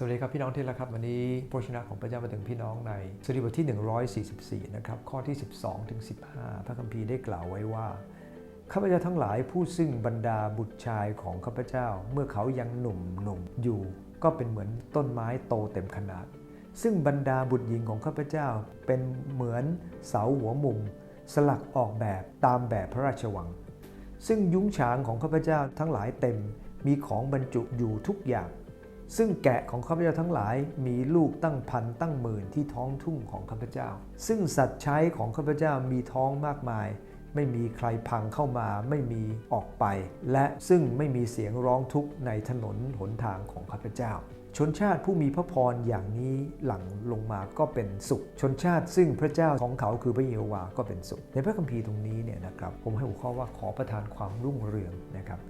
สวัสดีครับพี่น้องที่รักครับวันนี้พระชนะของพระเจ้ามาถึงพี่น้องในสดุดีบทที่ 144 นะครับข้อที่ 12ถึง15 พระคัมภีร์ได้กล่าวไว้ว่าข้าพเจ้าทั้งหลายผู้ซึ่งบรรดาบุตรชายของข้าพเจ้า เมื่อเขายังหนุ่มหนุ่มอยู่ ก็เป็นเหมือนต้นไม้โตเต็มขนาด ซึ่งบรรดาบุตรหญิงของข้าพเจ้าเป็นเหมือนเสาหัวมุม สลักออกแบบตามแบบพระราชวัง ซึ่งยุ้งฉางของข้าพเจ้าทั้งหลายเต็มมีของบรรจุอยู่ทุกอย่าง ซึ่งแกะของข้าพเจ้าทั้งหลายมีลูกตั้งพันตั้งหมื่นที่ท้องทุ่งของข้าพเจ้า ซึ่งสัตว์ใช้ของข้าพเจ้ามีท้องมากมาย ไม่มีใครพังเข้ามาไม่มีออกไป และซึ่งไม่มีเสียงร้องทุกข์ในถนนหนทางของข้าพเจ้า ชนชาติผู้มีพระพรอย่างนี้หลังลงมาก็เป็นสุข ชนชาติซึ่งพระเจ้าของเขาคือพระเยโฮวาห์ก็เป็นสุข ในพระคัมภีร์ตรงนี้เนี่ยนะครับผมให้หัวข้อว่าขอประทานความรุ่งเรืองนะครับ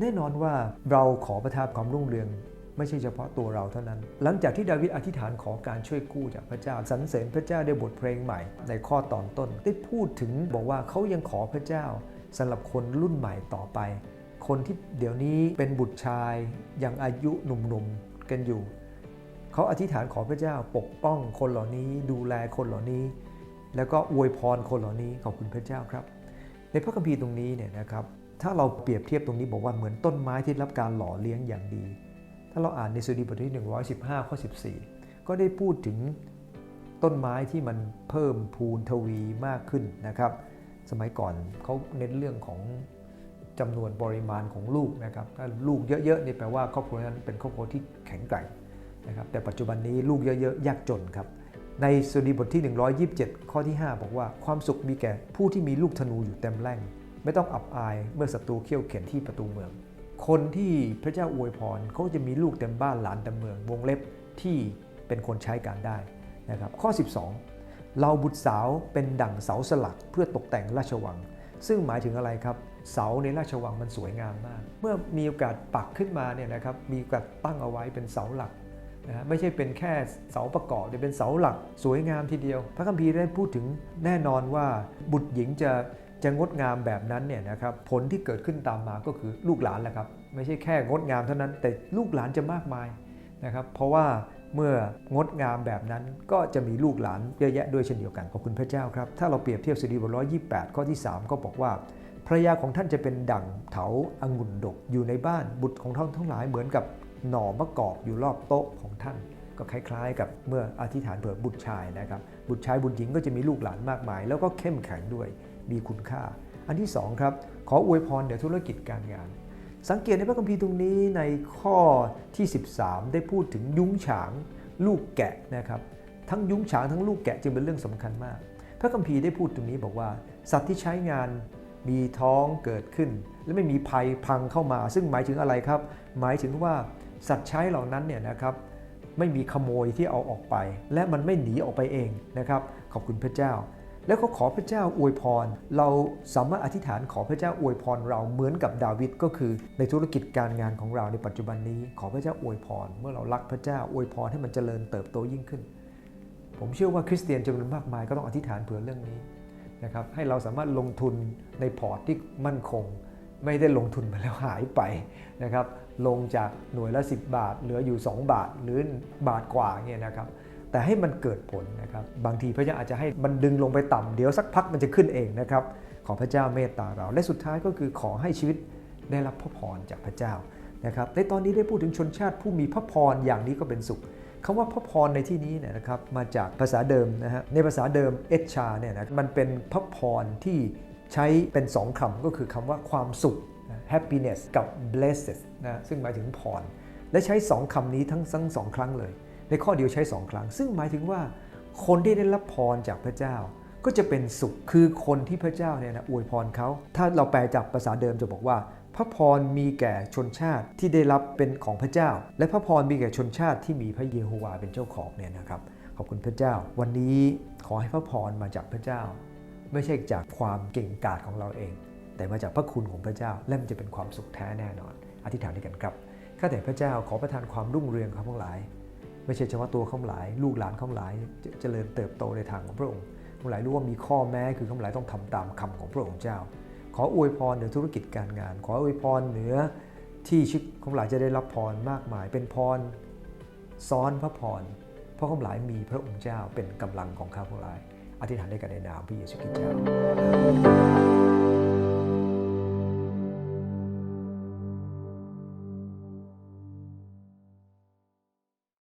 แน่นอนว่าเราขอประทานความรุ่งเรือง ไม่ใช่เฉพาะตัวเราเท่านั้น หลังจากที่ดาวิดอธิษฐานขอการช่วยกู้จากพระเจ้าสรรเสริญพระเจ้าด้วยบทเพลงใหม่ ในข้อตอนต้น ได้พูดถึงบอกว่าเขายังขอพระเจ้าสำหรับคนรุ่นใหม่ต่อไป คนที่เดี๋ยวนี้เป็นบุตรชายยังอายุหนุ่มๆกันอยู่ เขาอธิษฐานขอพระเจ้าปกป้องคนเหล่านี้ดูแลคนเหล่านี้ แล้วก็อวยพรคนเหล่านี้ขอบคุณพระเจ้าครับ ในพระคัมภีร์ตรงนี้เนี่ยนะครับถ้าเราเปรียบเทียบตรงนี้บอกว่าเหมือนต้นไม้ที่รับการหล่อเลี้ยงอย่างดี ถ้าเราอ่านในสุดีบทที่ 115 ข้อ 14 ก็ได้พูดถึงต้นไม้ที่มันเพิ่มพูนทวีมากขึ้นนะครับ สมัยก่อนเขาเน้นเรื่องของจำนวนปริมาณของลูกนะครับ ถ้าลูกเยอะๆนี่แปลว่าครอบครัวนั้นเป็นครอบครัวที่แข็งแกร่งนะครับ แต่ปัจจุบันนี้ลูกเยอะๆ ยากจนครับ ในสุดีบทที่ 127 ข้อที่ 5 บอกว่าความสุขมีแก่ผู้ที่มีลูกธนูอยู่เต็มแร่ง ไม่ต้องอับอายเมื่อศัตรูเขี่ยวเข็นที่ประตูเมือง คนที่พระเจ้าอวยพรเขาจะมีลูกเต็มบ้านหลานเต็มเมือง วงเล็บที่เป็นคนใช้การได้นะครับข้อ 12 เราบุตรสาวเป็นดั่งเสาสลักเพื่อตกแต่งราชวัง ซึ่งหมายถึงอะไรครับ เสาในราชวังมันสวยงามมาก เมื่อมีโอกาสปักขึ้นมาเนี่ยนะครับมีโอกาสตั้งเอาไว้เป็นเสาหลักนะฮะไม่ใช่เป็นแค่เสาประกอบแต่เป็นเสาหลักสวยงามทีเดียว พระคัมภีร์ได้พูดถึงแน่นอนว่าบุตรหญิงจะจะงดงามแบบนั้นเนี่ยนะครับผลที่เกิดขึ้นตามมาก็คือลูกหลานแหละครับ ไม่ใช่แค่งดงามเท่านั้น แต่ลูกหลานจะมากมายนะครับ เพราะว่าเมื่องดงามแบบนั้นก็จะมีลูกหลานเยอะแยะด้วยเช่นเดียวกันขอบคุณพระเจ้าครับ ถ้าเราเปรียบเทียบสดีบทร้อยยี่แปดข้อที่ 3 ก็บอกว่าภรรยาของท่านจะเป็นดั่งเถาองุ่นดกอยู่ในบ้านบุตรของท่านทั้งหลายเหมือนกับหน่อมะกอกอยู่รอบโต๊ะของท่าน ก็คล้ายๆ กับเมื่ออธิษฐานเผื่อบุตรชายนะครับ บุตรชายบุตรหญิงก็จะมีลูกหลานมากมาย แล้วก็เข้มแข็งด้วยมีคุณค่า อันที่สองครับขออวยพรเดี๋ยวธุรกิจการงาน สังเกตในพระคัมภีร์ตรงนี้ในข้อที่ 13 ได้พูดถึงยุ้งฉางลูกแกะนะครับทั้งยุ้งฉางทั้งลูกแกะจึงเป็นเรื่องสำคัญมาก พระคัมภีร์ได้พูดตรงนี้บอกว่า สัตว์ที่ใช้งานมีท้องเกิดขึ้น และไม่มีภัยพังเข้ามา ซึ่งหมายถึงอะไรครับ หมายถึงว่าสัตว์ใช้เหล่านั้นเนี่ยนะครับไม่มีขโมยที่เอาออกไป และมันไม่หนีออกไปเองนะครับ ขอบคุณพระเจ้า แล้วก็ขอพระเจ้าอวยพร เราสามารถอธิษฐานขอพระเจ้าอวยพรเราเหมือนกับดาวิดก็คือในธุรกิจการงานของเราในปัจจุบันนี้ขอพระเจ้าอวยพร เมื่อเรารักพระเจ้าอวยพรให้มันเจริญเติบโตยิ่งขึ้น ผมเชื่อว่าคริสเตียนจำนวนมากมายก็ต้องอธิษฐานเผื่อเรื่องนี้นะครับให้เราสามารถลงทุนในพอร์ตที่มั่นคง ไม่ได้ลงทุนไปแล้วหายไปนะครับลงจากหน่วยละ 10 บาท เหลืออยู่ 2 บาทหรือบาทกว่าเนี่ยนะครับ แต่ให้มันเกิดผลนะครับ บางทีพระเจ้าอาจจะให้มันดึงลงไปต่ำเดี๋ยวสักพักมันจะขึ้นเองนะครับ ขอพระเจ้าเมตตาเรา และสุดท้ายก็คือขอให้ชีวิตได้รับพระพรจากพระเจ้านะครับ ในตอนนี้ได้พูดถึงชนชาติผู้มีพระพรอย่างนี้ก็เป็นสุขคำว่าพระพรในที่นี้เนี่ยนะครับมาจากภาษาเดิมนะฮะในภาษาเดิมเอชาเนี่ยนะมันเป็นพระพรที่ใช้เป็นสองคำก็คือคำว่าความสุข happiness กับ blessed นะซึ่งหมายถึงพร และใช้สองคำนี้ทั้งทั้งสองครั้งเลย ในข้อเดียวใช้สองครั้ง ซึ่งหมายถึงว่าคนที่ได้รับพรจากพระเจ้า ก็จะเป็นสุขคือคนที่พระเจ้าเนี่ยนะอวยพรเขาถ้าเราแปลจากภาษาเดิมจะบอกว่า พระพรมีแก่ชนชาติที่ได้รับเป็นของพระเจ้า และพระพรมีแก่ชนชาติที่มีพระเยโฮวาเป็นเจ้าของเนี่ยนะครับขอบคุณพระเจ้า วันนี้ขอให้พระพรมาจากพระเจ้า ไม่ใช่จากความเก่งกาจของเราเอง แต่มาจากพระคุณของพระเจ้าและมันจะเป็นความสุขแท้แน่นอน อธิษฐานด้วยกันครับข้าแต่พระเจ้าขอประทานความรุ่งเรืองของทั้งหลาย ไม่ใช่เฉพาะตัวข้าหลาย ลูกหลานข้าหลายจเจริญเติบโตในทางของพระองค์ข้าหลายรู้ว่ามีข้อแม้คือข้าหลายต้องทำตามคำของพระองค์เจ้า ขออวยพรเหนือธุรกิจการงาน ขออวยพรเหนือที่ชีวิตของหลายจะได้รับพรมากมาย เป็นพรซ้อนพระพรเพราะข้าพเจ้ามีพระองค์เจ้าเป็นกำลังของข้าพเจ้าอธิษฐานด้วยกันในนามพระเยซูคริสต์เจ้า